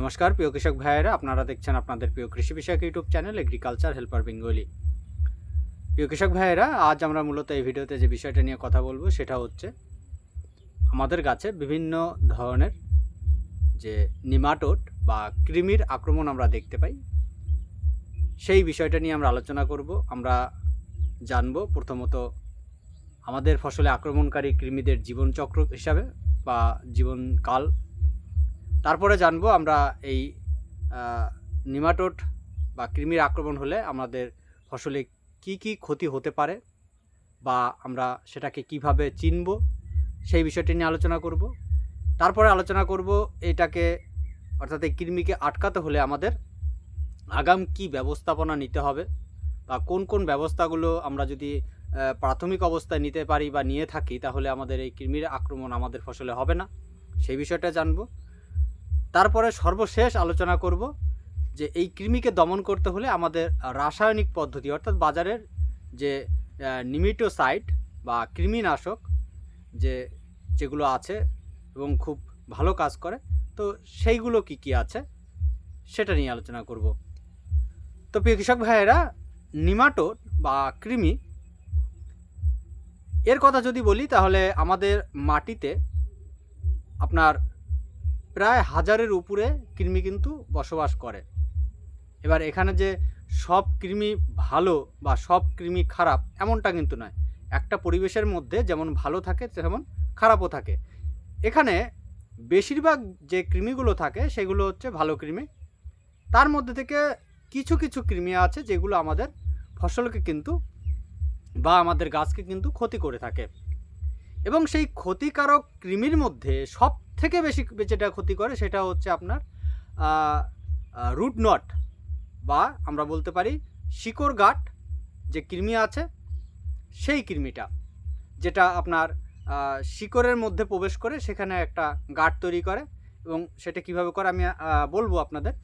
নমস্কার, প্রিয় কৃষক ভাইয়েরা। আপনারা দেখছেন আপনাদের প্রিয় কৃষি বিষয়ক YouTube channel agriculture helper Bengali. প্রিয় কৃষক ভাইয়েরা, আজ আমরা মূলত এই ভিডিওতে যে বিষয়টা নিয়ে কথা বলব সেটা হচ্ছে, আমাদের গাছে বিভিন্ন ধরনের যে নিমাটোড বা কৃমির আক্রমণ আমরা দেখতে পাই, সেই বিষয়টা নিয়ে আমরা আলোচনা করব। আমরা জানব প্রথমত আমাদের ফসলে আক্রমণকারী কৃমিদের জীবনচক্র হিসাবে বা জীবনকাল তারপরে জানব আমরা এই নিমাটোড বা কৃমির আক্রমণ হলে আমাদের ফসলে কি কি ক্ষতি হতে পারে বা আমরা সেটাকে কীভাবে চিনব, সেই বিষয়টি নিয়ে আলোচনা করব। তারপরে আলোচনা করব এটাকে, অর্থাৎ এই কৃমিকে আটকাতে হলে আমাদের আগাম কি ব্যবস্থাপনা নিতে হবে বা কোন কোন ব্যবস্থাগুলো আমরা যদি প্রাথমিক অবস্থায় নিতে পারি বা নিয়ে থাকি তাহলে আমাদের এই কৃমির আক্রমণ আমাদের ফসলে হবে না, সেই বিষয়টা জানব। তারপরে সর্বশেষ আলোচনা করব যে এই কৃমিকে দমন করতে হলে আমাদের রাসায়নিক পদ্ধতি, অর্থাৎ বাজারের যে নিমিটোসাইড বা কৃমিনাশক যে, যেগুলো আছে এবং খুব ভালো কাজ করে, তো সেইগুলো কি কি আছে সেটা নিয়ে আলোচনা করব। তো প্রিয় কৃষক ভাইয়েরা, নিমাটোড বা কৃমি, এর কথা যদি বলি তাহলে আমাদের মাটিতে আপনার প্রায় হাজারের উপরে কৃমি কিন্তু বসবাস করে। এবার এখানে যে সব কৃমি ভালো বা সব কৃমি খারাপ এমনটা কিন্তু নয়। একটা পরিবেশের মধ্যে যেমন ভালো থাকে, তেমন খারাপও থাকে। এখানে বেশিরভাগ যে কৃমিগুলো থাকে, সেগুলো হচ্ছে ভালো কৃমি। তার মধ্যে থেকে কিছু কিছু কৃমি আছে যেগুলো আমাদের ফসলকে কিন্তু বা আমাদের গাছকে কিন্তু ক্ষতি করে থাকে। এবং সেই ক্ষতিকারক কৃমির মধ্যে সব থেকে বেশি যেটা ক্ষতি করে সেটা হচ্ছে আপনার রুট নট বা আমরা বলতে পারি শিকড় গাঠ যে কৃমি আছে, সেই কৃমিটা যেটা আপনার শিকড়ের মধ্যে প্রবেশ করে সেখানে একটা গাঠ তৈরি করে এবং সেটা কীভাবে করে আমি বলব আপনাদের।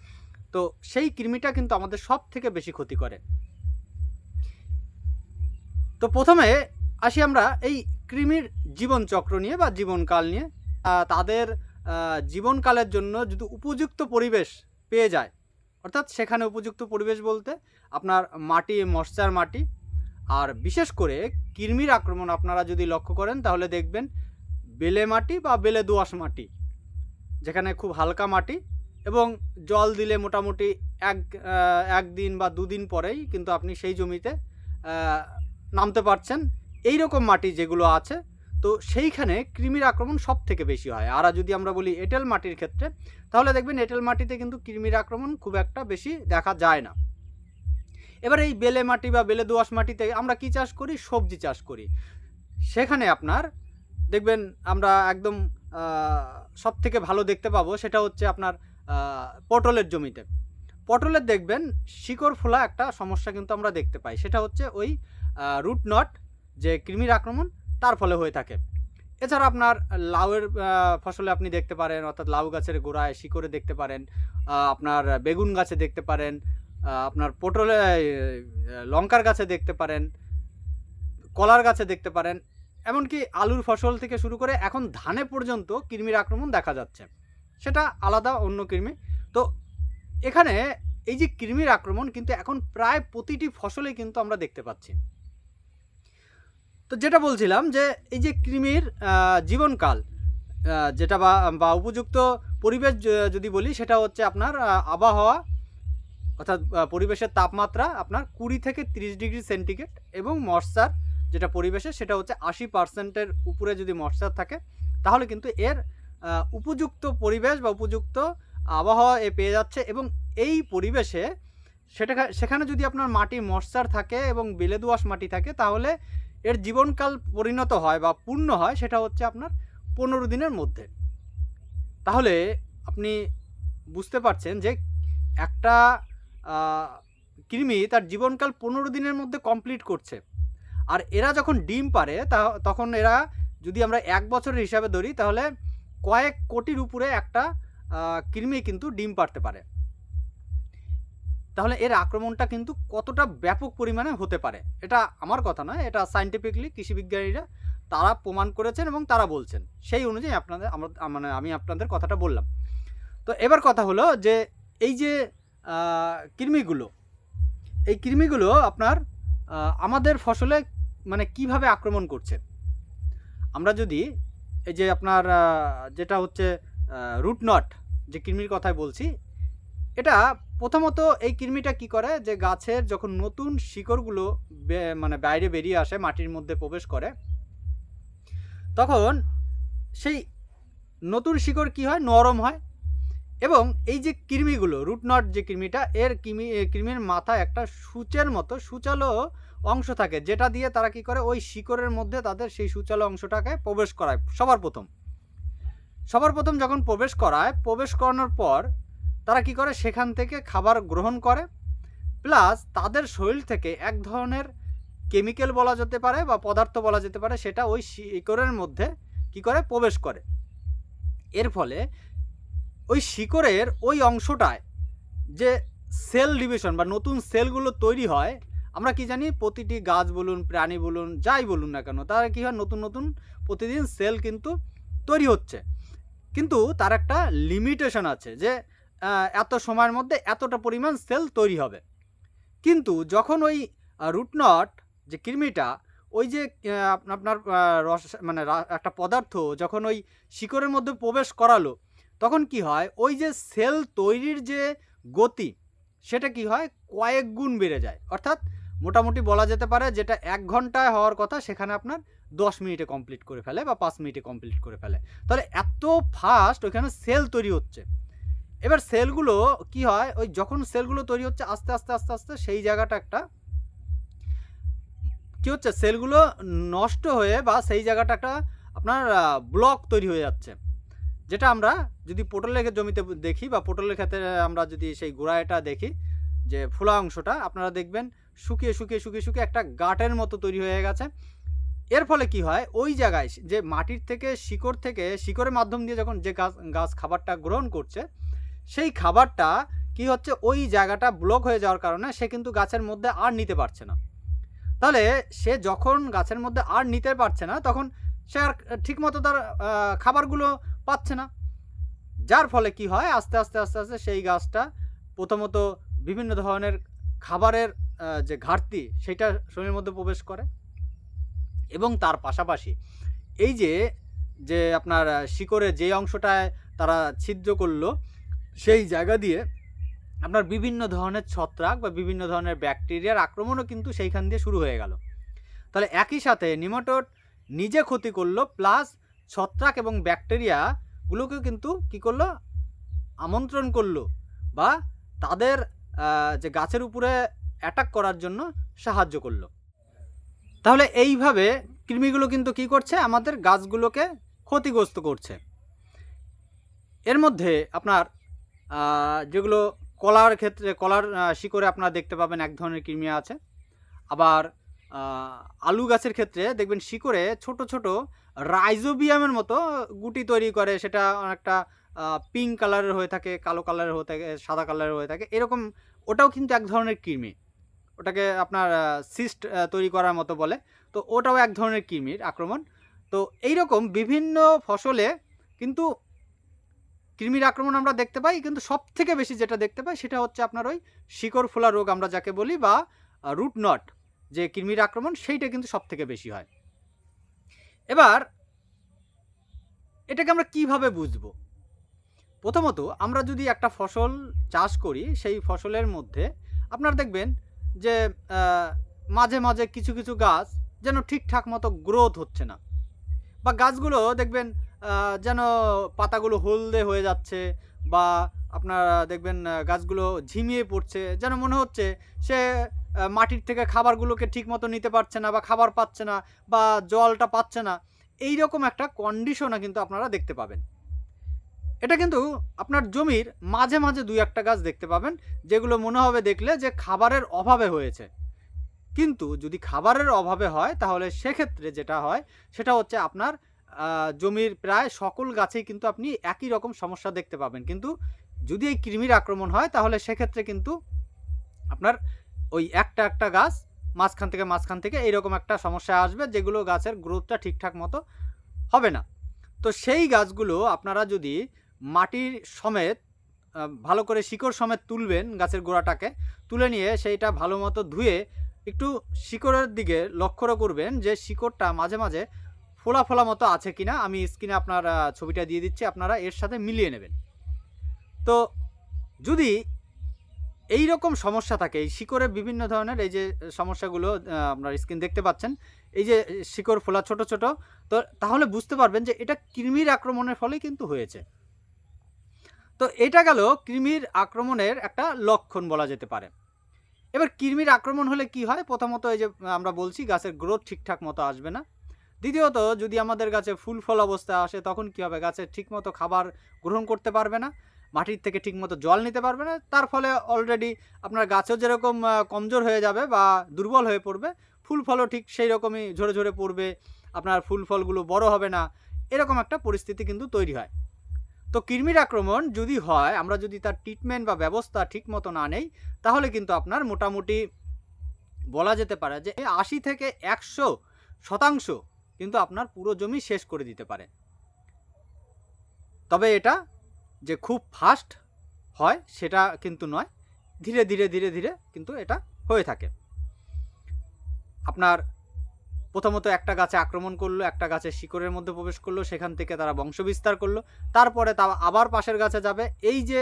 তো সেই কৃমিটা কিন্তু আমাদের সব থেকে বেশি ক্ষতি করে। তো প্রথমে আসি আমরা এই কৃমির জীবনচক্র নিয়ে বা জীবনকাল নিয়ে। তাদের জীবনকালের জন্য যদি উপযুক্ত পরিবেশ পেয়ে যায়, অর্থাৎ সেখানে উপযুক্ত পরিবেশ বলতে আপনার মাটি, মশচার মাটি, আর বিশেষ করে কৃমির আক্রমণ আপনারা যদি লক্ষ্য করেন, তাহলে দেখবেন বেলে মাটি বা বেলে দোআঁশ মাটি, যেখানে খুব হালকা মাটি এবং জল দিলে মোটামুটি এক একদিন বা দুদিন পরেই কিন্তু আপনি সেই জমিতে নামতে পারছেন। এই রকম মাটি যেগুলো আছে তো সেইখানে কৃমির আক্রমণ সব থেকে বেশি হয়। আর যদি আমরা বলি এঁটেল মাটির ক্ষেত্রে, তাহলে দেখবেন এঁটেল মাটিতে কিন্তু কৃমির আক্রমণ খুব একটা বেশি দেখা যায় না। এবার এই বেলে মাটি বা বেলে দোআঁশ মাটিতে আমরা কি চাষ করি? সবজি চাষ করি। সেখানে আপনার দেখবেন আমরা একদম সব থেকে ভালো দেখতে পাবো সেটা হচ্ছে আপনার পটলের জমিতে। পটলের দেখবেন শিকড় ফোলা একটা সমস্যা কিন্তু আমরা দেখতে পাই। সেটা হচ্ছে ওই রুট নট যে কৃমির আক্রমণ তার ফলে হয়ে থাকে। এছাড়া আপনার লাউয়ের ফসলে আপনি দেখতে পারেন, অর্থাৎ লাউ গাছের গোড়ায় শিকড়ে দেখতে পারেন আপনার বেগুন গাছে দেখতে পারেন আপনার পটলে লঙ্কার গাছে দেখতে পারেন, কলার গাছে দেখতে পারেন, এমনকি আলুর ফসল থেকে শুরু করে এখন ধানে পর্যন্ত কৃমির আক্রমণ দেখা যাচ্ছে। সেটা আলাদা, অন্য কৃমি। তো এখানে এই যে কৃমির আক্রমণ কিন্তু এখন প্রায় প্রতিটি ফসলে কিন্তু আমরা দেখতে পাচ্ছি। তো যেটা বলছিলাম যে এই যে কৃমির জীবনকাল যেটা বা বা উপযুক্ত পরিবেশ যদি বলি সেটা হচ্ছে আপনার আবহাওয়া, অর্থাৎ পরিবেশের তাপমাত্রা আপনার কুড়ি থেকে তিরিশ ডিগ্রি সেন্টিগ্রেড এবং মশচার যেটা পরিবেশে সেটা হচ্ছে আশি পার্সেন্টের উপরে যদি মশচার থাকে, তাহলে কিন্তু এর উপযুক্ত পরিবেশ বা উপযুক্ত আবহাওয়া এ পেয়ে যাচ্ছে এবং এই পরিবেশে সেটা সেখানে যদি আপনার মাটি মশচার থাকে এবং বেলে দোআঁশ মাটি থাকে, তাহলে এর জীবনকাল পরিণত হয় বা পূর্ণ হয় সেটা হচ্ছে আপনার পনেরো দিনের মধ্যে। তাহলে আপনি বুঝতে পারছেন যে একটা কৃমি তার জীবনকাল পনেরো দিনের মধ্যে কমপ্লিট করছে। আর এরা যখন ডিম পারে, তা, তখন এরা যদি আমরা এক বছরের হিসাবে ধরি, তাহলে কয়েক কোটির উপরে একটা কৃমি কিন্তু ডিম পারতে পারে। তাহলে এর আক্রমণটা কিন্তু কতটা ব্যাপক পরিমাণে হতে পারে? এটা আমার কথা নয়, এটা সাইন্টিফিকলি কৃষিবিজ্ঞানীরা তারা প্রমাণ করেছেন এবং তারা বলছেন। সেই অনুযায়ী আপনাদের আমরা মানে আমি আপনাদের কথাটা বললাম। তো এবার কথা হলো যে এই যে কৃমিগুলো, এই কৃমিগুলো আপনার আমাদের ফসলে মানে কীভাবে আক্রমণ করছে? আমরা যদি এই যে আপনার যেটা হচ্ছে রুট নট যে কৃমির কথায় বলছি এটা প্রথমত এই কৃমিটা কি করে? যে গাছের যখন নতুন শিকড়গুলো মানে বাইরে বেরিয়ে আসে, মাটির মধ্যে প্রবেশ করে, তখন সেই নতুন শিকড় কি হয়? নরম হয়। এবং এই যে কৃমিগুলো রুটনট যে কৃমিটা, এর কৃমি কৃমির মাথায় একটা সূচের মতো, সূচালো অংশ থাকে, যেটা দিয়ে তারা কি করে? ওই শিকড়ের মধ্যে তাদের সেই সূচালো অংশটাকে প্রবেশ করায় সবার প্রথম। সবার প্রথম যখন প্রবেশ করায়, প্রবেশ করানোর পর তারা কি করে? সেখান থেকে খাবার গ্রহণ করে। প্লাস তাদের শরীর থেকে এক ধরনের কেমিক্যাল বলা যেতে পারে বা পদার্থ বলা যেতে পারে, সেটা ওই শিকড়ের মধ্যে কি করে? প্রবেশ করে। এর ফলে ওই শিকড়ের ওই অংশটায় যে সেল ডিভিশন বা নতুন সেলগুলো তৈরি হয়, আমরা কি জানি? প্রতিটি গাছ বলুন, প্রাণী বলুন, যাই বলুন না কেন, তারা কী হয়? নতুন নতুন প্রতিদিন সেল কিন্তু তৈরি হচ্ছে। কিন্তু তার একটা লিমিটেশন আছে যে এত সময়ের মধ্যে এতটা পরিমাণ সেল তৈরি হবে। কিন্তু যখন ওই রুটনট যে কৃমিটা, ওই যে আপনার রস মানে একটা পদার্থ যখন ওই শিকড়ের মধ্যে প্রবেশ করালো, তখন কি হয়? ওই যে সেল তৈরির যে গতি, সেটা কি হয়? কয়েক গুণ বেড়ে যায়। অর্থাৎ মোটামুটি বলা যেতে পারে যেটা এক ঘন্টায় হওয়ার কথা, সেখানে আপনার দশ মিনিটে কমপ্লিট করে ফেলে বা পাঁচ মিনিটে কমপ্লিট করে ফেলে। তাহলে এত ফাস্ট ওইখানে সেল তৈরি হচ্ছে। এবার সেলগুলো কি হয়? ওই যখন সেলগুলো তৈরি হচ্ছে আস্তে আস্তে আস্তে আস্তে সেই জায়গাটা একটা কি হচ্ছে? সেলগুলো নষ্ট হয়ে বা সেই জায়গাটা একটা আপনার ব্লক তৈরি হয়ে যাচ্ছে। যেটা আমরা যদি পটলের জমিতে দেখি বা পটলের ক্ষেত্রে আমরা যদি সেই গোড়াটা দেখি, যে ফোলা অংশটা, আপনারা দেখবেন শুকিয়ে শুকিয়ে শুকিয়ে শুকিয়ে একটা গাটের মতো তৈরি হয়ে গেছে। এর ফলে কি হয়? ওই জায়গায় যে মাটির থেকে শিকড় থেকে, শিকড়ের মাধ্যম দিয়ে যখন যে গাছ গাছ খাবারটা গ্রহণ করছে সেই খাবারটা কি হচ্ছে, ওই জায়গাটা ব্লক হয়ে যাওয়ার কারণে সে কিন্তু গাছের মধ্যে আর নিতে পারছে না। তাহলে সে যখন গাছের মধ্যে আর নিতে পারছে না, তখন সে আর ঠিকমতো তার খাবারগুলো পাচ্ছে না। যার ফলে কি হয়, আস্তে আস্তে আস্তে আস্তে সেই গাছটা প্রথমত বিভিন্ন ধরনের খাবারের যে ঘাটতি, সেটা শরীরের মধ্যে প্রবেশ করে। এবং তার পাশাপাশি এই যে যে আপনার শিকড়ে যে অংশটায় তারা ছিদ্র করল সেই জায়গা দিয়ে আপনার বিভিন্ন ধরনের ছত্রাক বা বিভিন্ন ধরনের ব্যাকটেরিয়ার আক্রমণও কিন্তু সেইখান দিয়ে শুরু হয়ে গেল। তাহলে একই সাথে নিমাটোড নিজে ক্ষতি করল, প্লাস ছত্রাক এবং ব্যাকটেরিয়াগুলোকেও কিন্তু কি করল? আমন্ত্রণ করল বা তাদের যে গাছের উপরে অ্যাটাক করার জন্য সাহায্য করল। তাহলে এইভাবে কৃমিগুলো কিন্তু কি করছে? আমাদের গাছগুলোকে ক্ষতিগ্রস্ত করছে। এর মধ্যে আপনার যেগুলো কলার ক্ষেত্রে, কলার শিকড়ে আপনারা দেখতে পাবেন এক ধরনের কৃমি আছে। আবার আলু গাছের ক্ষেত্রে দেখবেন শিকড়ে ছোট ছোট রাইজোবিয়ামের মতো গুটি তৈরি করে, সেটা অনেকটা পিঙ্ক কালারের হয়ে থাকে, কালো কালারের হয়ে থাকে, সাদা কালারের হয়ে থাকে, এরকম ওটাও কিন্তু এক ধরনের কৃমি। ওটাকে আপনার সিস্ট তৈরি করার মতো বলে। তো ওটাও এক ধরনের কৃমির আক্রমণ। তো এইরকম বিভিন্ন ফসলে কিন্তু কৃমির আক্রমণ আমরা দেখতে পাই, কিন্তু সব থেকে বেশি যেটা দেখতে পাই সেটা হচ্ছে আপনার ওই শিকড় ফোলা রোগ আমরা যাকে বলি বা রুট নট যে কৃমির আক্রমণ সেইটা কিন্তু সব থেকে বেশি হয়। এবার এটাকে আমরা কীভাবে বুঝব? প্রথমত আমরা যদি একটা ফসল চাষ করি, সেই ফসলের মধ্যে আপনারা দেখবেন যে মাঝে মাঝে কিছু কিছু গাছ যেন ঠিকঠাক মতো গ্রোথ হচ্ছে না। বা গাছগুলো দেখবেন যেন পাতাগুলো হলদে হয়ে যাচ্ছে বা আপনারা দেখবেন গাছগুলো ঝিমিয়ে পড়ছে, যেন মনে হচ্ছে সে মাটির থেকে খাবারগুলোকে ঠিক মতো নিতে পারছে না বা খাবার পাচ্ছে না বা জলটা পাচ্ছে না। এই রকম একটা কন্ডিশনও কিন্তু আপনারা দেখতে পাবেন। এটা কিন্তু আপনার জমির মাঝে মাঝে দুই একটা গাছ দেখতে পাবেন, যেগুলো মনে হবে দেখলে যে খাবারের অভাবে হয়েছে। কিন্তু যদি খাবারের অভাবে হয়, তাহলে সেক্ষেত্রে যেটা হয়, সেটা হচ্ছে আপনার জমির প্রায় সকল গাছেই কিন্তু আপনি একই রকম সমস্যা দেখতে পাবেন। কিন্তু যদি এই কৃমির আক্রমণ হয়, তাহলে সেক্ষেত্রে কিন্তু আপনার ওই একটা একটা গাছ মাঝখান থেকে মাঝখান থেকে এইরকম একটা সমস্যা আসবে, যেগুলো গাছের গ্রোথটা ঠিকঠাক মতো হবে না। তো সেই গাছগুলো আপনারা যদি মাটির সমেত ভালো করে শিকড় সমেত তুলবেন গাছের গোড়াটাকে, তুলে নিয়ে সেইটা ভালো মতো ধুয়ে একটু শিকড়ের দিকে লক্ষ্য করবেন যে শিকড়টা মাঝে মাঝে ফোলা ফোলা মতো আছে কিনা, আমি স্ক্রিনে আপনার ছবিটা দিয়ে দিচ্ছি, আপনারা এর সাথে মিলিয়ে নেবেন। তো যদি এই রকম সমস্যা থাকে, এই শিকড়ে বিভিন্ন ধরনের এই যে সমস্যাগুলো আপনার স্ক্রিন দেখতে পাচ্ছেন, এই যে শিকড় ফোলা ছোট ছোট, তো তাহলে বুঝতে পারবেন যে এটা কৃমির আক্রমণের ফলেই কিন্তু হয়েছে। তো এটা গেল কৃমির আক্রমণের একটা লক্ষণ বলা যেতে পারে। এবার কৃমির আক্রমণ হলে কি হয়? প্রথমত এই যে আমরা বলছি, গাছের গ্রোথ ঠিকঠাক মতো আসবে না। দ্বিতীয়ত, যদি আমাদের গাছে ফুল ফল অবস্থা আসে, তখন কি হবে? গাছে ঠিকমতো খাবার গ্রহণ করতে পারবে না, মাটির থেকে ঠিকমতো জল নিতে পারবে না, তার ফলে অলরেডি আপনার গাছও যেরকম কমজোর হয়ে যাবে বা দুর্বল হয়ে পড়বে, ফুল ফলও ঠিক সেই রকমই ঝরে ঝরে পড়বে, আপনার ফুল ফলগুলো বড় হবে না, এরকম একটা পরিস্থিতি কিন্তু তৈরি হয়। তো কৃমির আক্রমণ যদি হয়, আমরা যদি তার ট্রিটমেন্ট বা ব্যবস্থা ঠিক মতো না নেই, তাহলে কিন্তু আপনার মোটামুটি বলা যেতে পারে যে আশি থেকে একশো শতাংশ কিন্তু আপনার পুরো জমি শেষ করে দিতে পারে। তবে এটা যে খুব ফাস্ট হয়, সেটা কিন্তু নয়। ধীরে ধীরে ধীরে ধীরে কিন্তু এটা হয়ে থাকে। আপনার প্রথমত একটা গাছে আক্রমণ করল, একটা গাছের শিকড়ের মধ্যে প্রবেশ করল, সেখান থেকে তারা বংশ বিস্তার করল। তারপরে তা আবার পাশের গাছে যাবে। এই যে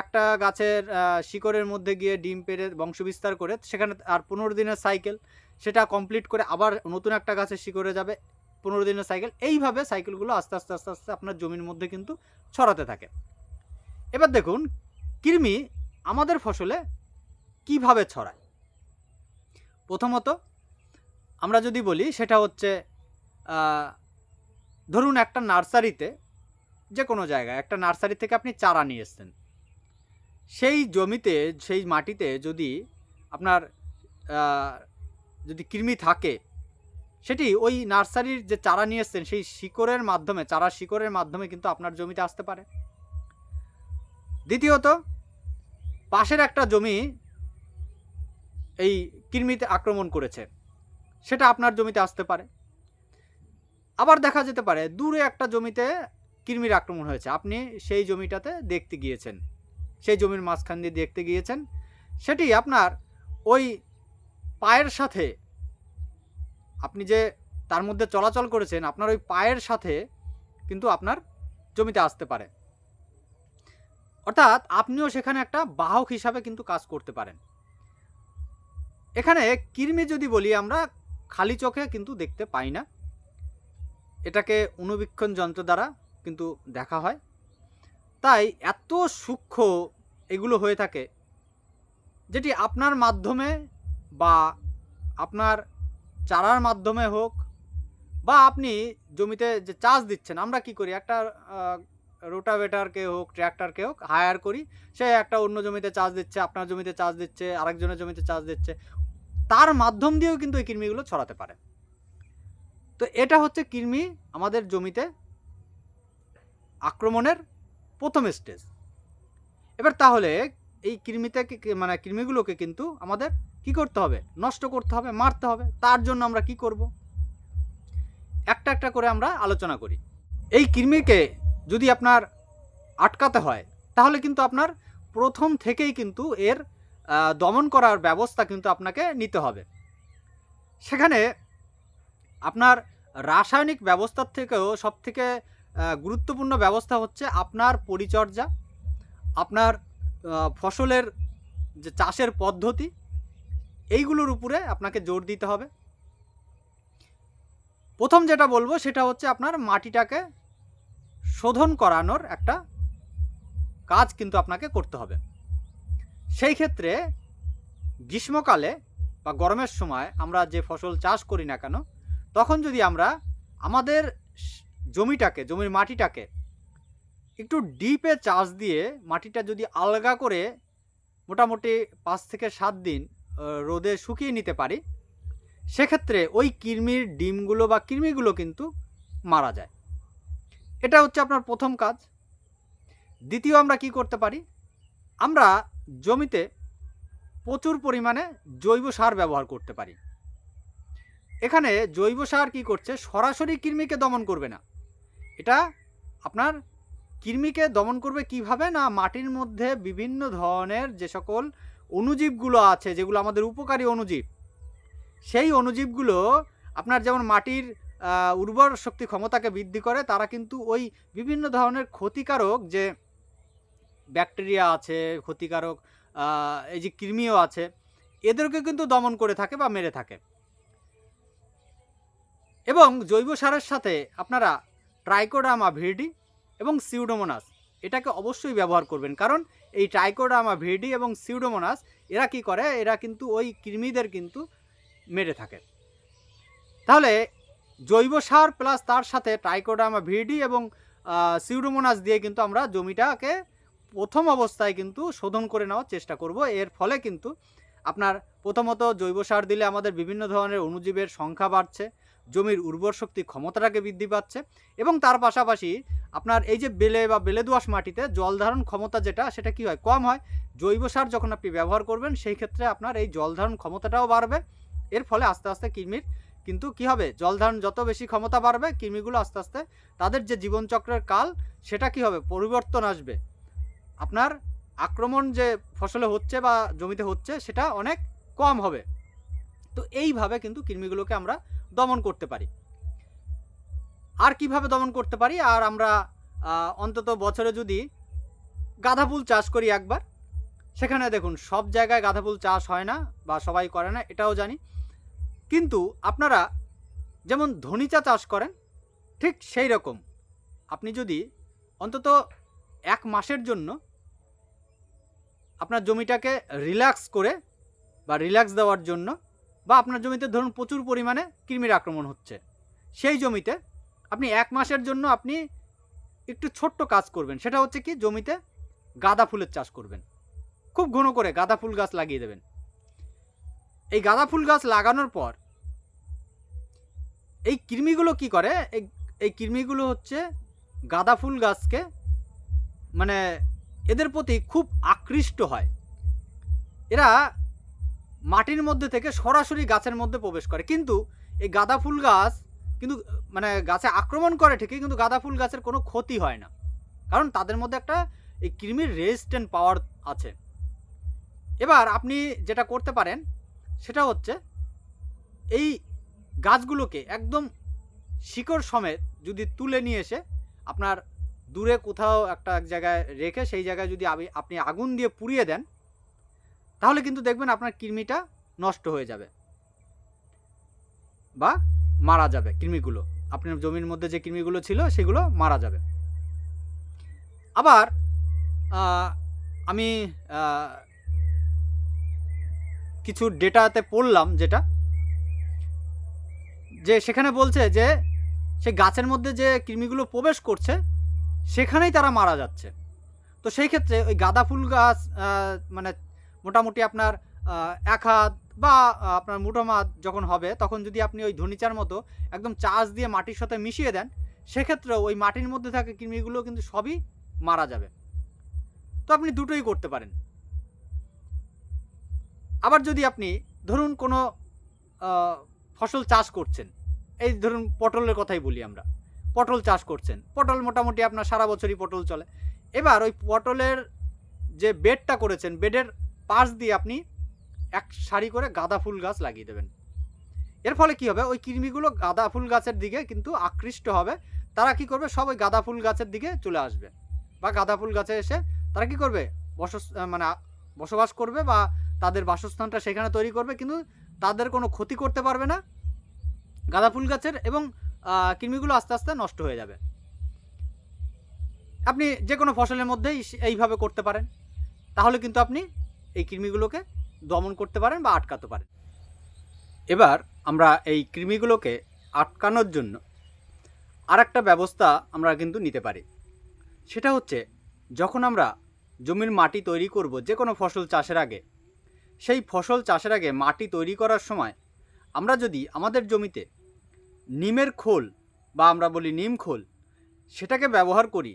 একটা গাছের শিকড়ের মধ্যে গিয়ে ডিম পেড়ে বংশ বিস্তার করে, সেখানে আর পনেরো দিনের সাইকেল সেটা কমপ্লিট করে আবার নতুন একটা গাছের শিকড়ে যাবে, পনেরো দিনের সাইকেল এইভাবে সাইকেলগুলো আস্তে আস্তে আস্তে আস্তে আপনার জমির মধ্যে কিন্তু ছড়াতে থাকে। এবার দেখুন, কৃমি আমাদের ফসলে কীভাবে ছড়ায়? প্রথমত আমরা যদি বলি, সেটা হচ্ছে ধরুন একটা নার্সারিতে যে কোনো জায়গায় একটা নার্সারি থেকে আপনি চারা নিয়ে এসছেন। সেই জমিতে, সেই মাটিতে যদি আপনার যদি কৃমি থাকে, সেটি ওই নার্সারির যে চারা নিয়ে এসছেন, সেই শিকড়ের মাধ্যমে, চারা শিকড়ের মাধ্যমে কিন্তু আপনার জমিতে আসতে পারে। দ্বিতীয়ত, পাশের একটা জমি এই কৃমিতে আক্রমণ করেছে, সেটা আপনার জমিতে আসতে পারে। আবার দেখা যেতে পারে, দূরে একটা জমিতে কৃমির আক্রমণ হয়েছে, আপনি সেই জমিটাতে দেখতে গিয়েছেন, সেই জমির মাঝখান দিয়ে দেখতে গিয়েছেন, সেটি আপনার ওই পায়ের সাথে, আপনি যে তার মধ্যে চলাচল করেছেন, আপনার ওই পায়ের সাথে কিন্তু আপনার জমিতে আসতে পারে। অর্থাৎ আপনিও সেখানে একটা বাহক হিসাবে কিন্তু কাজ করতে পারেন। এখানে কৃমি যদি বলি, আমরা খালি চোখে কিন্তু দেখতে পাই না। এটাকে অনুবীক্ষণ যন্ত্র দ্বারা কিন্তু দেখা হয়। তাই এত সূক্ষ্ম এগুলো হয়ে থাকে, যেটি আপনার মাধ্যমে বা আপনার চারার মাধ্যমে হোক বা আপনি জমিতে যে চাষ দিচ্ছেন, আমরা কি করি? একটা রোটাভেটারকে হোক, ট্র্যাক্টরকে হোক, হায়ার করি। সে একটা অন্য জমিতে চাষ দিচ্ছে, আপনার জমিতে চাষ দিচ্ছে, আরেকজনের জমিতে চাষ দিচ্ছে। তার মাধ্যম দিয়েও কিন্তু এই কৃমিগুলো ছড়াতে পারে। তো এটা হচ্ছে কৃমি আমাদের জমিতে আক্রমণের প্রথম স্টেজ। এবার তাহলে এই কৃমিতে মানে কৃমিগুলোকে কিন্তু আমাদের কি করতে হবে? নষ্ট করতে হবে, মারতে হবে, তার জন্য আমরা কি করব? একটা একটা করে আমরা আলোচনা করি। এই কৃমিকে যদি আপনার আটকাতে হয়, তাহলে কিন্তু আপনার প্রথম থেকেই কিন্তু এর দমন করার ব্যবস্থা কিন্তু আপনাকে নিতে হবে। সেখানে আপনার রাসায়নিক ব্যবস্থার থেকেও সবথেকে গুরুত্বপূর্ণ ব্যবস্থা হচ্ছে আপনার পরিচর্যা, আপনার ফসলের যে চাষের পদ্ধতি এইগুলোর উপরে আপনাকে জোর দিতে হবে। প্রথম যেটা বলব সেটা হচ্ছে আপনার মাটিটাকে শোধন করানোর একটা কাজ কিন্তু আপনাকে করতে হবে। সেই ক্ষেত্রে গ্রীষ্মকালে বা গরমের সময় আমরা যে ফসল চাষ করি না কেন, তখন যদি আমরা আমাদের জমিটাকে, জমির মাটিটাকে একটু ডিপে চাষ দিয়ে মাটিটা যদি আলগা করে মোটামুটি পাঁচ থেকে সাত দিন রোদে শুকিয়ে নিতে পারি, সেক্ষেত্রে ওই কৃমির ডিমগুলো বা কৃমিগুলো কিন্তু মারা যায়। এটা হচ্ছে আপনার প্রথম কাজ। দ্বিতীয় আমরা কি করতে পারি? আমরা জমিতে প্রচুর পরিমাণে জৈব সার ব্যবহার করতে পারি। এখানে জৈব সার কি করছে? সরাসরি কৃমিকে দমন করবে না। এটা আপনার কৃমিকে দমন করবে কীভাবে? না মাটির মধ্যে বিভিন্ন ধরনের যে সকল অণুজীবগুলো আছে, যেগুলো আমাদের উপকারী অণুজীব সেই অণুজীবগুলো আপনার যেমন মাটির উর্বর শক্তি ক্ষমতাকে বৃদ্ধি করে, তারা কিন্তু ওই বিভিন্ন ধরনের ক্ষতিকারক যে ব্যাকটেরিয়া আছে, ক্ষতিকারক এই যে কৃমিও আছে, এদেরকে কিন্তু দমন করে থাকে বা মেরে থাকে। এবং জৈব সারের সাথে আপনারা ট্রাইকোডামা ভিডি এবং সিউডোমোনাস এটাকে অবশ্যই ব্যবহার করবেন। কারণ এই ট্রাইকোডামা ভিডি এবং সিউডোমোনাস এরা কি করে? এরা কিন্তু ওই কৃমিদের কিন্তু মেরে থাকে। তাহলে জৈব সার প্লাস তার সাথে ট্রাইকোডামা ভিডি এবং সিউডোমোনাস দিয়ে কিন্তু আমরা জমিটাকে প্রথম অবস্থায় কিন্তু শোধন করে নেওয়ার চেষ্টা করব। এর ফলে কিন্তু আপনার প্রথমত জৈব সার দিলে আমাদের বিভিন্ন ধরনের অণুজীবের সংখ্যা বাড়ছে। জমির উর্বর শক্তি ক্ষমতাটাকে বৃদ্ধি পাচ্ছে এবং তার পাশাপাশি আপনার এই যে বেলে বা বেলে দোআঁশ মাটিতে জল ধারণ ক্ষমতা যেটা, সেটা কি হয়? কম হয়। জৈব সার যখন আপনি ব্যবহার করবেন, সেই ক্ষেত্রে আপনার এই জল ধারণ ক্ষমতাটাও বাড়বে। এর ফলে আস্তে আস্তে কৃমির কিন্তু কি হবে? জল ধারণ যত বেশি ক্ষমতা বাড়বে, কৃমিগুলো আস্তে আস্তে তাদের যে জীবনচক্রের কাল, সেটা কি হবে? পরিবর্তন আসবে। আপনার আক্রমণ যে ফসলে হচ্ছে বা জমিতে হচ্ছে, সেটা অনেক কম হবে। তো এইভাবে কিন্তু কৃমিগুলোকে আমরা দমন করতে পারি। আর কীভাবে দমন করতে পারি? আর আমরা অন্তত বছরে যদি গাঁদা ফুল চাষ করি একবার, সেখানে দেখুন সব জায়গায় গাঁদা ফুল চাষ হয় না বা সবাই করে না, এটাও জানি। কিন্তু আপনারা যেমন ধনিচা চাষ করেন, ঠিক সেই রকম। আপনি যদি অন্তত এক মাসের জন্য আপনার জমিটাকে রিল্যাক্স করে বা রিল্যাক্স দেওয়ার জন্য বা আপনার জমিতে ধরুন প্রচুর পরিমাণে কৃমির আক্রমণ হচ্ছে, সেই জমিতে আপনি এক মাসের জন্য আপনি একটু ছোট্ট কাজ করবেন। সেটা হচ্ছে কি? জমিতে গাঁদা ফুলের চাষ করবেন। খুব ঘন করে গাঁদা ফুল গাছ লাগিয়ে দেবেন। এই গাঁদা ফুল গাছ লাগানোর পর এই কৃমিগুলো কি করে? এই এই কৃমিগুলো হচ্ছে গাঁদা ফুল গাছকে মানে এদের প্রতি খুব আকৃষ্ট হয়। এরা মাটির মধ্যে থেকে সরাসরি গাছের মধ্যে প্রবেশ করে। কিন্তু এই গাঁদা ফুল গাছ কিন্তু মানে গাছে আক্রমণ করে ঠিকই, কিন্তু গাঁদা ফুল গাছের কোনো ক্ষতি হয় না। কারণ তাদের মধ্যে একটা এই কৃমির রেজিস্ট্যান্ট পাওয়ার আছে। এবার আপনি যেটা করতে পারেন, সেটা হচ্ছে এই গাছগুলোকে একদম শিকড় সমেত যদি তুলে নিয়ে এসে আপনার দূরে কোথাও একটা এক জায়গায় রেখে, সেই জায়গায় যদি আপনি আগুন দিয়ে পুড়িয়ে দেন তাহলে কিন্তু দেখবেন আপনার কৃমিটা নষ্ট হয়ে যাবে বা মারা যাবে কৃমিগুলো। আপনার জমির মধ্যে যে কৃমিগুলো ছিল, সেগুলো মারা যাবে। আবার আমি কিছু ডেটাতে পড়লাম যেটা, যে সেখানে বলছে যে, সে গাছের মধ্যে যে কৃমিগুলো প্রবেশ করছে, সেখানেই তারা মারা যাচ্ছে। তো সেই ক্ষেত্রে ওই গাঁদা ফুল গাছ মানে মোটামুটি আপনার এক হাত বা আপনার মুঠো যখন হবে, তখন যদি আপনি ওই ধনিচার মতো একদম চাষ দিয়ে মাটির সাথে মিশিয়ে দেন সেক্ষেত্রে ওই মাটির মধ্যে থাকা কৃমিগুলো কিন্তু সবই মারা যাবে। তো আপনি দুটোই করতে পারেন। আবার যদি আপনি ধরুন কোনো ফসল চাষ করছেন, এই ধরুন পটলের কথাই বলি আমরা, পটল চাষ করছেন, পটল মোটামুটি আপনার সারা বছরই পটল চলে। এবার ওই পটলের যে বেডটা করেছেন, বেডের পাশ দিয়ে আপনি এক সারি করে গাঁদা ফুল গাছ লাগিয়ে দেবেন। এর ফলে কি হবে? ওই কৃমিগুলো গাঁদা ফুল গাছের দিকে কিন্তু আকৃষ্ট হবে। তারা কি করবে? সব ওই গাঁদা ফুল গাছের দিকে চলে আসবে। বা গাঁদা ফুল গাছে এসে তারা কি করবে? বস মানে বসবাস করবে বা তাদের বাসস্থানটা সেখানে তৈরি করবে। কিন্তু তাদের কোনো ক্ষতি করতে পারবে না। গাঁদা ফুল গাছের এবং কৃমিগুলো আস্তে আস্তে নষ্ট হয়ে যাবে। আপনি যে কোনো ফসলের মধ্যেই এইভাবে করতে পারেন। তাহলে কিন্তু আপনি এই কৃমিগুলোকে দমন করতে পারেন বা আটকাতে পারেন। এবার আমরা এই কৃমিগুলোকে আটকানোর জন্য আর একটা ব্যবস্থা আমরা কিন্তু নিতে পারি। সেটা হচ্ছে যখন আমরা জমির মাটি তৈরি করব যে কোনো ফসল চাষের আগে, সেই ফসল চাষের আগে মাটি তৈরি করার সময় আমরা যদি আমাদের জমিতে নিমের খোল বা আমরা বলি নিম খোল, সেটাকে ব্যবহার করি,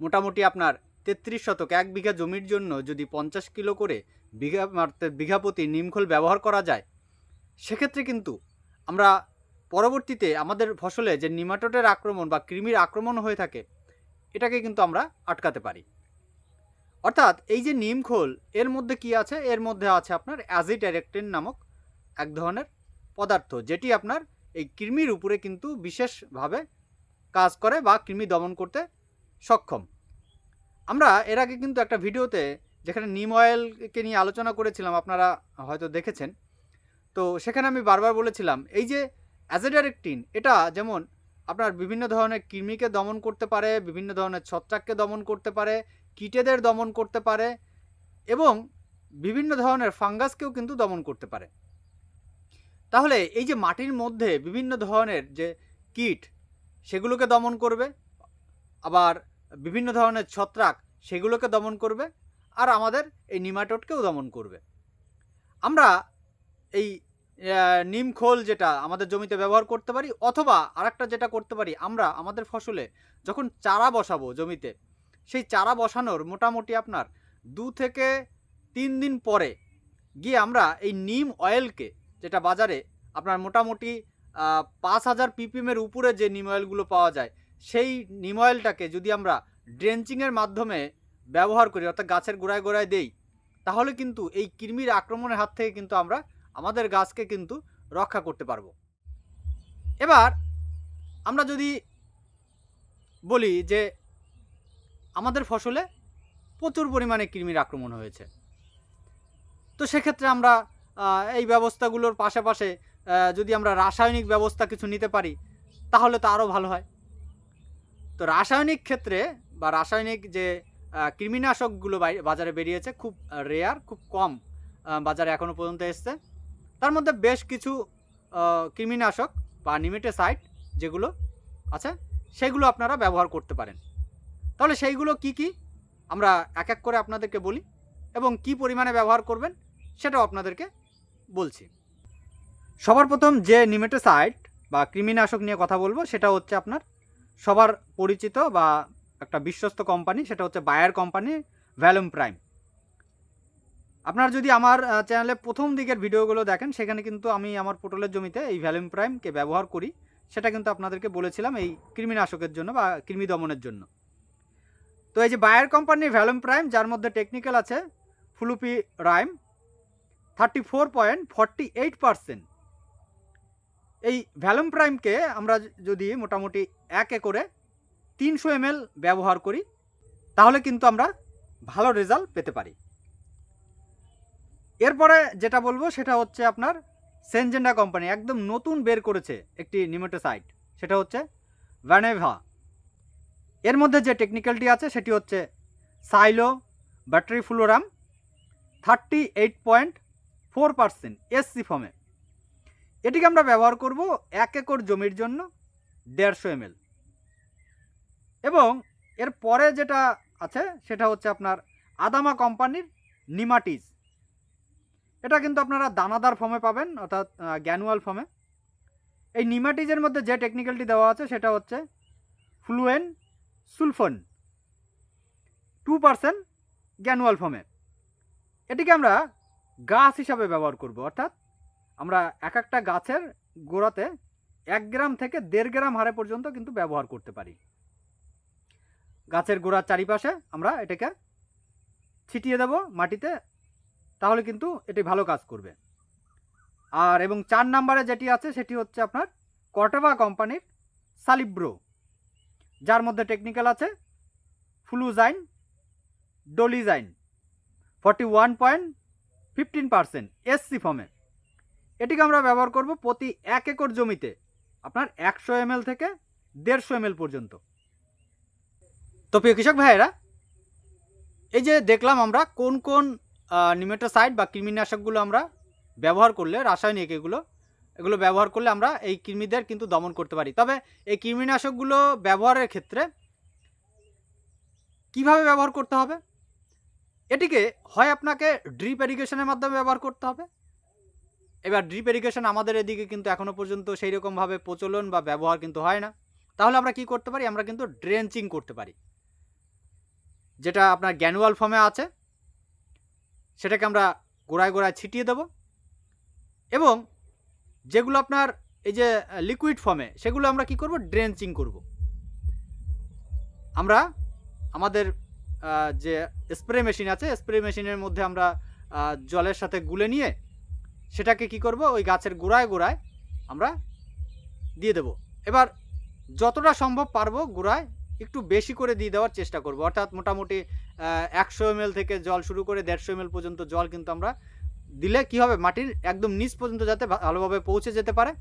মোটামুটি আপনার তেত্রিশ শতক এক বিঘা জমির জন্য যদি পঞ্চাশ কিলো করে বিঘা অর্থাৎ বিঘা প্রতি নিমখোল ব্যবহার করা যায়, সেক্ষেত্রে কিন্তু আমরা পরবর্তীতে আমাদের ফসলে যে নিমাটোডের আক্রমণ বা কৃমির আক্রমণ হয়ে থাকে, এটাকে কিন্তু আমরা আটকাতে পারি। অর্থাৎ এই যে নিমখোল, এর মধ্যে কি আছে? এর মধ্যে আছে আপনার অ্যাজিটারেক্টিন নামক এক ধরনের পদার্থ, যেটি আপনার এই কৃমির উপরে কিন্তু বিশেষভাবে কাজ করে বা কৃমি দমন করতে সক্ষম। আমরা এর আগে কিন্তু একটা ভিডিওতে যেখানে নিম অয়েলকে নিয়ে আলোচনা করেছিলাম, আপনারা হয়তো দেখেছেন। তো সেখানে আমি বারবার বলেছিলাম, এই যে অ্যাজেডারেকটিন এটা যেমন আপনার বিভিন্ন ধরনের কৃমিকে দমন করতে পারে, বিভিন্ন ধরনের ছত্রাককে দমন করতে পারে, কীটেদের দমন করতে পারে এবং বিভিন্ন ধরনের ফাঙ্গাসকেও কিন্তু দমন করতে পারে। তাহলে এই যে মাটির মধ্যে বিভিন্ন ধরনের যে কীট, সেগুলোকে দমন করবে। আবার বিভিন্ন ধরনের ছত্রাক সেগুলোকে দমন করবে আর আমাদের এই নিমাটোডকেও দমন করবে। আমরা এই নিম খোল যেটা আমাদের জমিতে ব্যবহার করতে পারি অথবা আরেকটা যেটা করতে পারি, আমরা আমাদের ফসলে যখন চারা বসাবো জমিতে, সেই চারা বসানোর মোটামুটি আপনার দু থেকে তিন দিন পরে গিয়ে আমরা এই নিম অয়েলকে যেটা বাজারে আপনার মোটামুটি পাঁচ হাজার পিপিএমের উপরে যে নিম অয়েলগুলো পাওয়া যায় সেই নিম অয়েলটাকে যদি আমরা ড্রেঞ্চিংয়ের মাধ্যমে ব্যবহার করি, অর্থাৎ গাছের গোড়ায় গোড়ায় দেই, তাহলে কিন্তু এই কৃমির আক্রমণের হাত থেকে কিন্তু আমরা আমাদের গাছকে কিন্তু রক্ষা করতে পারব। এবার আমরা যদি বলি যে আমাদের ফসলে প্রচুর পরিমাণে কৃমির আক্রমণ হয়েছে। তো সেক্ষেত্রে আমরা এই ব্যবস্থাগুলোর পাশাপাশি যদি আমরা রাসায়নিক ব্যবস্থা কিছু নিতে পারি, তাহলে তো আরও ভালো হয়। তো রাসায়নিক ক্ষেত্রে বা রাসায়নিক যে কৃমিনাশকগুলো বাজারে বেরিয়েছে, খুব রেয়ার খুব কম বাজারে এখনও পর্যন্ত এসছে। তার মধ্যে বেশ কিছু কৃমিনাশক বা নিমেটেসাইড যেগুলো আছে, সেগুলো আপনারা ব্যবহার করতে পারেন। তাহলে সেইগুলো কি কি? আমরা এক এক করে আপনাদেরকে বলি এবং কি পরিমাণে ব্যবহার করবেন সেটাও আপনাদেরকে বলছি। সবার প্রথম যে নিমেটোসাইড বা কৃমিনাশক নিয়ে কথা বলব, সেটা হচ্ছে আপনার সবার পরিচিত বা একটা বিশ্বস্ত কোম্পানি সেটা হচ্ছে বায়ার কোম্পানি ভ্যালুম প্রাইম আপনার যদি আমার চ্যানেলে প্রথম দিকের ভিডিওগুলো দেখেন, সেখানে কিন্তু আমি আমার পটলের জমিতে এই ভ্যালুম প্রাইমকে ব্যবহার করি। সেটা কিন্তু আপনাদেরকে বলেছিলাম এই কৃমিনাশকের জন্য বা কৃমি দমনের জন্য। তো এই যে বায়ার কোম্পানির ভ্যালুম প্রাইম যার মধ্যে টেকনিক্যাল আছে ফুলুপি rhyme thirty four point forty eight percent এই ভ্যালুম প্রাইমকে আমরা যদি মোটামুটি এক একরে তিনশো এমএল ব্যবহার করি, তাহলে কিন্তু আমরা ভালো রেজাল্ট পেতে পারি। এরপরে যেটা বলব সেটা হচ্ছে আপনার সেনজেন্ডা কোম্পানি একদম নতুন বের করেছে একটি নিমেটোসাইট সেটা হচ্ছে ভ্যানেভা এর মধ্যে যে টেকনিক্যালটি আছে সেটি হচ্ছে সাইলো ব্যাটারি ফ্লোরাম thirty eight point four percent SC ফর্মে এটিকে আমরা ব্যবহার করব এক একর জমির জন্য দেড়শো এমএল। এবং এর পরে যেটা আছে, সেটা হচ্ছে আপনার আদামা কোম্পানির নিমাটিস এটা কিন্তু আপনারা দানাদার ফর্মে পাবেন, অর্থাৎ গ্যানুয়াল ফর্মে। এই নিমাটিজের মধ্যে যে টেকনিক্যালটি দেওয়া আছে, সেটা হচ্ছে ফ্লুয়েন সুলফন টু পার্সেন্ট গ্যানুয়াল ফর্মে। এটিকে আমরা গাছ হিসাবে ব্যবহার করব, অর্থাৎ আমরা এক একটা গাছের গোড়াতে এক গ্রাম থেকে দেড় গ্রাম হারে পর্যন্ত কিন্তু ব্যবহার করতে পারি। গাছের গোড়ার চারিপাশে আমরা এটাকে ছিটিয়ে দেব মাটিতে, তাহলে কিন্তু এটি ভালো কাজ করবে। আর এবং চার নাম্বারে যেটি আছে সেটি হচ্ছে আপনার কটেভা কোম্পানির সালিব্রো, যার মধ্যে টেকনিক্যাল আছে ফ্লুজাইন, ডোলিজাইন, forty one point fifteen percent, SC ফর্মে। এটিকে আমরা ব্যবহার করব প্রতি এক একর জমিতে আপনার একশো এমএল থেকে দেড়শো এমএল পর্যন্ত। তো প্রিয় কৃষক ভাইয়েরা, এই যে দেখলাম আমরা কোন কোন নিমেটোসাইড বা কৃমিনাশকগুলো আমরা ব্যবহার করলে, রাসায়নিক এগুলো এগুলো ব্যবহার করলে আমরা এই কৃমিদের কিন্তু দমন করতে পারি। তবে এই কৃমিনাশকগুলো ব্যবহারের ক্ষেত্রে কীভাবে ব্যবহার করতে হবে? এটিকে হয় আপনাকে ড্রিপ ইরিগেশনের মাধ্যমে ব্যবহার করতে হবে এবার ড্রিপ ইরিগেশন আমাদের এদিকে কিন্তু এখনও পর্যন্ত সেই রকমভাবে প্রচলন বা ব্যবহার কিন্তু হয় না। তাহলে আমরা কি করতে পারি? আমরা কিন্তু ড্রেঞ্চিং করতে পারি। যেটা আপনার গ্যানুয়াল ফর্মে আছে, সেটাকে আমরা গোড়ায় গোড়ায় ছিটিয়ে দেব এবং যেগুলো আপনার এই যে লিকুইড ফর্মে সেগুলো আমরা কি করব? ড্রেঞ্চিং করব। আমরা আমাদের যে স্প্রে মেশিন আছে স্প্রে মেশিনের মধ্যে আমরা জলের সাথে গুলে নিয়ে সেটাকে কি করব? ওই গাছের গোড়ায় গোড়ায় আমরা দিয়ে দেব। এবার যতটা সম্ভব পারব গোড়ায় একটু বেশি করে দিয়ে দেওয়ার চেষ্টা করব। অর্থাৎ মোটামুটি একশো এম থেকে জল শুরু করে দেড়শো এম পর্যন্ত জল কিন্তু আমরা দিলে কি হবে? মাটির একদম নিচ পর্যন্ত যাতে ভালোভাবে পৌঁছে যেতে পারে,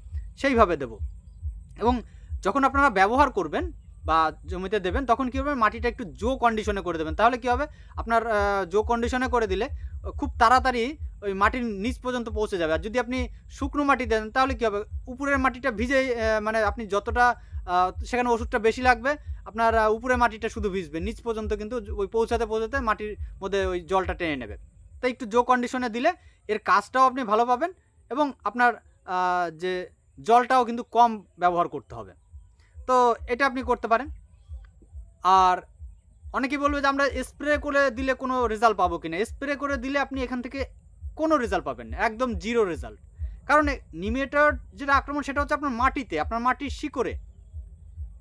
সেইভাবে দেব। এবং যখন আপনারা ব্যবহার করবেন বা জমিতে দেবেন তখন কী হবে? মাটিটা একটু জো কন্ডিশনে করে দেবেন। তাহলে কি হবে? আপনার জো কন্ডিশনে করে দিলে খুব তাড়াতাড়ি ওই মাটির নিচ পর্যন্ত পৌঁছে যাবে। আর যদি আপনি শুকনো মাটি দেন তাহলে কি হবে? উপরের মাটিটা ভিজে মানে আপনি যতটা সেখানে ওষুধটা বেশি লাগবে আপনার আহ, উপরের মাটিটা শুধু ভিজবে। নিচ পর্যন্ত কিন্তু ওই পৌঁছাতে পৌঁছাতে মাটির মধ্যে ওই জলটা টেনে নেবে। তাই একটু জো কন্ডিশনে দিলে এর কাজটাও আপনি ভালো পাবেন এবং আপনার যে জলটাও কিন্তু কম ব্যবহার করতে হবে। তো এটা আপনি করতে পারেন। আর অনেকেই বলবে যে আমরা স্প্রে করে দিলে কোনো রেজাল্ট পাবো কিনা। স্প্রে করে দিলে আপনি এখান থেকে কোনো রেজাল্ট পাবেন না, একদম জিরো রেজাল্ট কারণ নিমেটার যেটা আক্রমণ, সেটা হচ্ছে আপনার মাটিতে, আপনার মাটির শিকড়ে।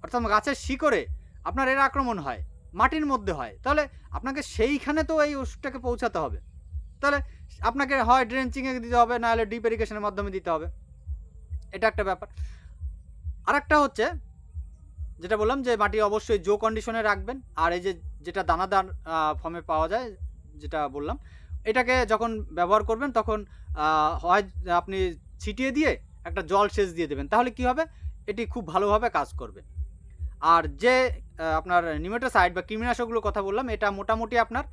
অর্থাৎ গাছের শিকড়ে আপনার এর আক্রমণ হয়, মাটির মধ্যে হয়। তাহলে আপনাকে সেইখানে তো এই ওষুধটাকে পৌঁছাতে হবে। তাহলে আপনাকে হয় ড্রেঞ্চিংয়ে দিতে হবে, নাহলে ডিপ ইরিগেশনের মাধ্যমে দিতে হবে। এটা একটা ব্যাপার। আরেকটা হচ্ছে যেটা বললাম যে মাটি অবশ্যই জো কন্ডিশনে রাখবেন, আর এই যে যেটা দানাদার ফর্মে পাওয়া যায়, যেটা বললাম, এটাকে যখন ব্যবহার করবেন তখন হয় আপনি ছিটিয়ে দিয়ে একটা জল সেচ দিয়ে দেবেন, তাহলে কি হবে? এটি খুব ভালোভাবে কাজ করবে। আর যে আপনার নিমেটোসাইড বা কীটনাশকগুলোর কথা বললাম, এটা মোটামুটি আপনার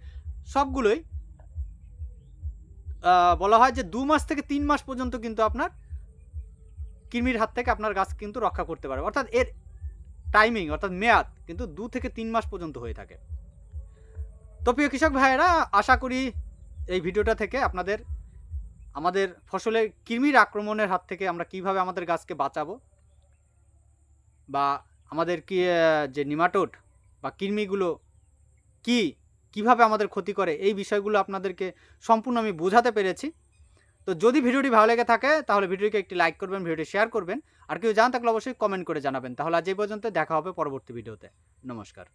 সবগুলোই বলা হয় যে দু মাস থেকে তিন মাস পর্যন্ত কিন্তু আপনার কৃমির হাত থেকে আপনার গাছ কিন্তু রক্ষা করতে পারে। অর্থাৎ এর টাইমিং অর্থাৎ মেয়াদ, কিন্তু দু থেকে তিন মাস পর্যন্ত হয়ে থাকে। তো প্রিয় কৃষক ভাইয়েরা, আশা করি এই ভিডিওটা থেকে আপনাদের, আমাদের ফসলের কৃমির আক্রমণের হাত থেকে আমরা কীভাবে আমাদের গাছকে বাঁচাবো বা আমাদের কি যে নিমাটোড বা কৃমিগুলো কি, কীভাবে আমাদের ক্ষতি করে, এই বিষয়গুলো আপনাদেরকে সম্পূর্ণ আমি বোঝাতে পেরেছি। তো যদি ভিডিওটি ভালো লেগে থাকে, তাহলে ভিডিওকে একটি লাইক করবেন, ভিডিওটি শেয়ার করবেন। আর কেউ জানা থাকলে অবশ্যই কমেন্ট করে জানাবেন। তাহলে আজ এই পর্যন্ত দেখা হবে পরবর্তী ভিডিওতে। নমস্কার।